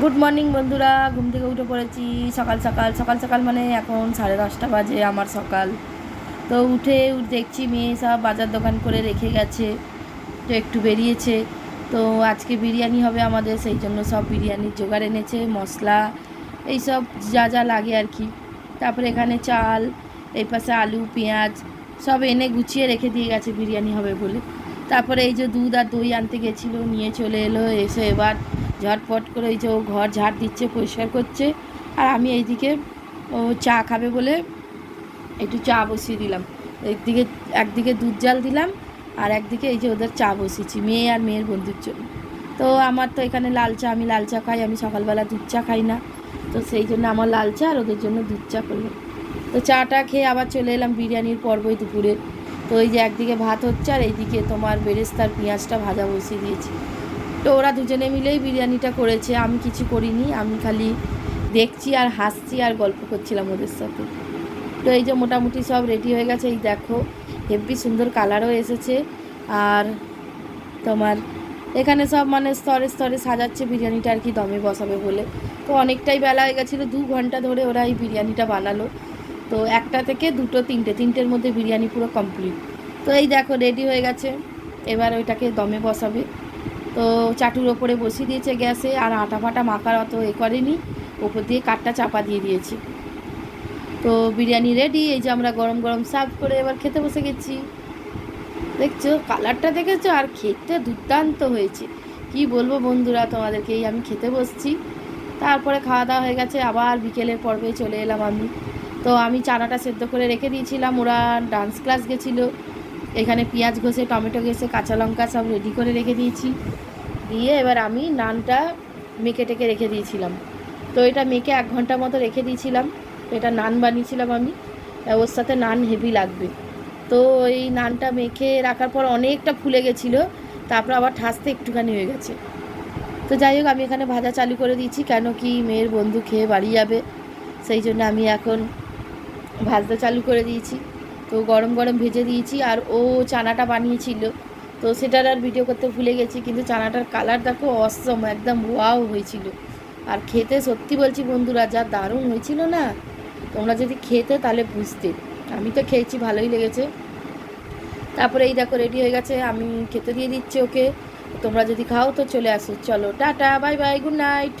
Good morning বন্ধুরা। ঘুম থেকে উঠে পড়েছি। সকাল সকাল সকাল সকাল মানে এখন সাড়ে দশটা বাজে আমার সকাল। তো উঠে দেখছি মেয়ে সব বাজার দোকান করে রেখে গেছে। তো একটু বেরিয়েছে। তো আজকে বিরিয়ানি হবে আমাদের, সেই জন্য সব বিরিয়ানির জোগাড় এনেছে, মশলা, এইসব যা যা লাগে আর কি। তারপরে এখানে চাল, এই পাশে আলু, পেঁয়াজ, সব এনে গুছিয়ে রেখে দিয়ে গেছে বিরিয়ানি হবে বলে। তারপরে এই যে দুধ আর দই আনতে গেছিল, নিয়ে চলে এলো, এসে এবার ঝটপট করে এই যে ও ঘর ঝাড় দিচ্ছে, পরিষ্কার করছে। আর আমি এইদিকে ও চা খাবে বলে একটু চা বসিয়ে দিলাম। একদিকে একদিকে দুধ জাল দিলাম আর একদিকে এই যে ওদের চা বসিয়েছি, মেয়ে আর মেয়ের বন্ধুর জন্য। তো আমার তো এখানে লাল চা, আমি লাল চা খাই, আমি সকালবেলা দুধ চা খাই না। তো সেই জন্য আমার লাল চা আর ওদের জন্য দুধ চা করলাম তো চাটা খেয়ে আবার চলে এলাম বিরিয়ানির পর্বই দুপুরে। তো এই যে একদিকে ভাত হচ্ছে আর এইদিকে তোমার বেরেস্তার পেঁয়াজটা ভাজা বসিয়ে দিয়েছি। তো ওরা দুজনে মিলেই বিরিয়ানিটা করেছে। আমি কিছু করিনি, আমি খালি দেখছি আর হাসছি আর গল্প করছিলাম ওদের সাথে। তো এই যে মোটামুটি সব রেডি হয়ে গেছে, এই দেখো, হেব্বি সুন্দর কালারও এসেছে। আর তোমার এখানে সব মানে স্তরে স্তরে সাজাচ্ছে বিরিয়ানিটা আর কি, দমে বসাবে বলে। তো অনেকটাই বেলা হয়ে গেছিল, দু ঘণ্টা ধরে ওরা এই বিরিয়ানিটা বানালো। তো একটা থেকে দুটো, তিনটে, তিনটের মধ্যে বিরিয়ানি পুরো কমপ্লিট তো এই দেখো রেডি হয়ে গেছে। এবার ওইটাকে দমে বসাবে। তো চাটুর ওপরে বসিয়ে দিয়েছে গ্যাসে আর আটা ফাটা মাখার অত এ করেনি। ওপর দিয়ে কাঠটা চাপা দিয়ে দিয়েছি। তো বিরিয়ানি রেডি এই যে আমরা গরম গরম সার্ভ করে এবার খেতে বসে গেছি। দেখছ কালারটা দেখেছ? আর খেতে দুর্দান্ত হয়েছে। কি বলব বন্ধুরা তোমাদেরকে এই আমি খেতে বসছি। তারপরে খাওয়া দাওয়া হয়ে গেছে, আবার বিকেলের পর্বে চলে এলাম আমি। তো আমি চানাটা সেদ্ধ করে রেখে দিয়েছিলাম, ওরা ডান্স ক্লাস গেছিল। এখানে পেঁয়াজ ঘষে, টমেটো ঘষে, কাঁচা লঙ্কা সব রেডি করে রেখে দিয়েছি। দিয়ে এবার আমি নানটা মেখে টেকে রেখে দিয়েছিলাম। তো এটা মেখে এক ঘণ্টা মতো রেখে দিয়েছিলাম। এটা নান বানিয়েছিলাম আমি। ওর সাথে নান হেভি লাগবে। তো এই নানটা মেখে রাখার পর অনেকটা ফুলে গেছিল। তারপর আবার ঠাসতে একটুখানি হয়ে গেছে। তো যাই হোক, আমি এখানে ভাজা চালু করে দিয়েছি। কেন কি মেয়ের বন্ধু খেয়ে বাড়ি যাবে। সেই জন্য আমি এখন ভাজতে চালু করে দিয়েছি। তো গরম গরম ভেজে দিয়েছি আর ও চানাটা বানিয়েছিল। তো সেটার আর ভিডিও করতে ভুলে গেছি, কিন্তু চানাটার কালার দেখো অসম একদম ওয়াও হয়েছিল। আর খেতে সত্যি বলছি বন্ধুরা, যা দারুণ হয়েছিল না, তোমরা যদি খেতে তাহলে বুঝতে। আমি তো খেয়েছি, ভালোই লেগেছে। তারপরে এই দেখো রেডি হয়ে গেছে, আমি খেতে দিয়ে দিচ্ছি ওকে। তোমরা যদি খাও তো চলে আসো। চলো, tata bye bye good night